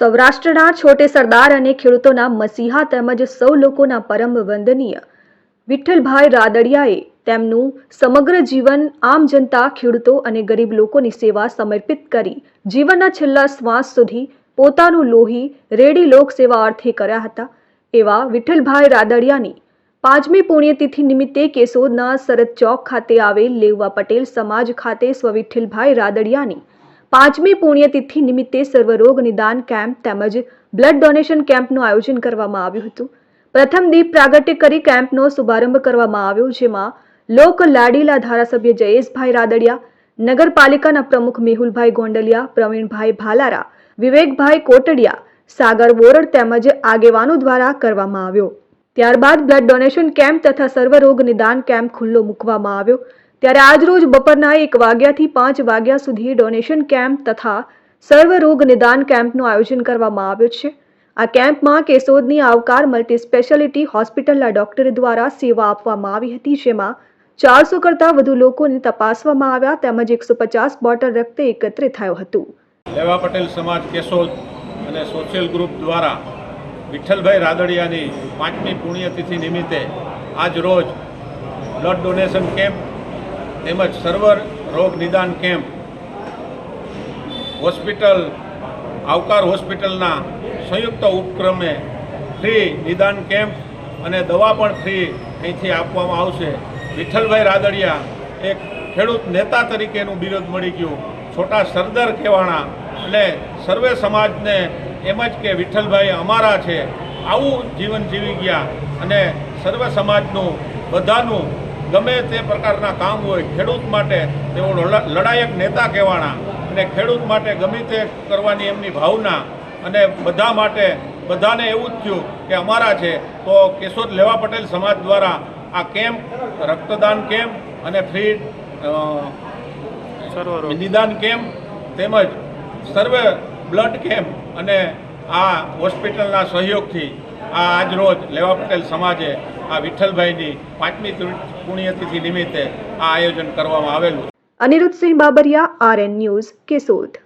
સૌરાષ્ટ્રના છોટે સરદાર અને ખેડૂતોના મસીહા તેમજ સૌ લોકોના પરમ વંદનીય. વિઠ્ઠલભાઈ રાદડિયાએ તેમનું સમગ્ર જીવન આમ જનતા, ખેડૂતો અને ગરીબ લોકોની સેવા સમર્પિત કરી. જીવનના છેલ્લા શ્વાસ સુધી પોતાનું લોહી રેડી લોક સેવા અર્થે કર્યા હતા. એવા વિઠ્ઠલભાઈ રાદડિયાની પાંચમી પુણ્યતિથિ નિમિત્તે કેશોદના શરદ ચોક ખાતે આવેલ લેવવા પટેલ સમાજ ખાતે સ્વ વિઠ્ઠલભાઈ રાદડિયાની પાંચમી પુણ્યતિથિ નિમિત્તે સર્વરોગ નિદાન કેમ્પ તેમજ બ્લડ ડોનેશન કેમ્પનું આયોજન કરવામાં આવ્યું હતું. પ્રથમ દીપ પ્રાગટ્ય કરી કેમ્પનો શુભારંભ કરવામાં આવ્યો, જેમાં લોક લાડીલા ધારાસભ્ય જયેશભાઈ રાદડિયા, નગરપાલિકાના પ્રમુખ મેહુલભાઈ ગોંડલિયા, પ્રવીણભાઈ ભાલારા, વિવેકભાઈ કોટડિયા, સાગર બોરડ તેમજ આગેવાનો દ્વારા કરવામાં આવ્યો. ત્યારબાદ બ્લડ ડોનેશન કેમ્પ તથા સર્વરોગ નિદાન કેમ્પ ખુલ્લો મૂકવામાં આવ્યો. ત્યારે આજરોજ બપોરના એક વાગ્યાથી પાંચ વાગ્યા સુધી ડોનેશન કેમ્પ તથા સર્વરોગ નિદાન કેમ્પનું આયોજન કરવામાં આવ્યું છે. આ કેમ્પમાં કેશોદની આવકાર મલ્ટી સ્પેશિયાલિટી હોસ્પિટલના ડોક્ટર દ્વારા સેવા આપવામાં આવી હતી, જેમાં ચારસો કરતાં વધુ લોકોને તપાસવામાં આવ્યા તેમજ એકસો પચાસ બોટલ રક્ત એકત્રિત થયું હતું. લેવા પટેલ સમાજ કેશોદ અને સોશિયલ ગ્રુપ દ્વારા વિઠ્ઠલભાઈ રાદડિયાની પાંચમી પુણ્યતિથિ નિમિત્તે આજ બ્લડ ડોનેશન કેમ્પ તેમજ સર્વર રોગ નિદાન કેમ્પ, હોસ્પિટલ, આવકાર હોસ્પિટલના સંયુક્ત ઉપક્રમે ફ્રી નિદાન કેમ્પ અને દવા પણ ફ્રી અહીંથી આપવામાં આવશે. વિઠ્ઠલભાઈ રાદડિયા એક ખેડૂત નેતા તરીકેનું બિરુદ મળી ગયું. છોટા સરદાર કહેવાણા અને સર્વે સમાજને એમ જ કે વિઠ્ઠલભાઈ અમારા છે. આવું જીવન જીવી ગયા અને સર્વે સમાજનું બધાનું ગમે તે પ્રકારના કામ હોય ખેડૂત માટે તેઓ લડાયક નેતા કહેવાના અને ખેડૂત માટે ગમે તે કરવાની એમની ભાવના અને બધા માટે બધાને એવું જ થયું કે અમારા છે તો કેશોદ લેવા પટેલ સમાજ દ્વારા આ કેમ્પ રક્તદાન કેમ્પ અને ફ્રી નિદાન કેમ્પ તેમજ સર્વે બ્લડ કેમ્પ અને આ હોસ્પિટલના સહયોગથી આ આજરોજ લેવા પટેલ સમાજે આ વિઠ્ઠલભાઈની પાંચમી પુણ્યતિથિ નિમિત્તે આ આયોજન કરવામાં આવેલું. Anirudhsinh Babariya, RN news Keshod.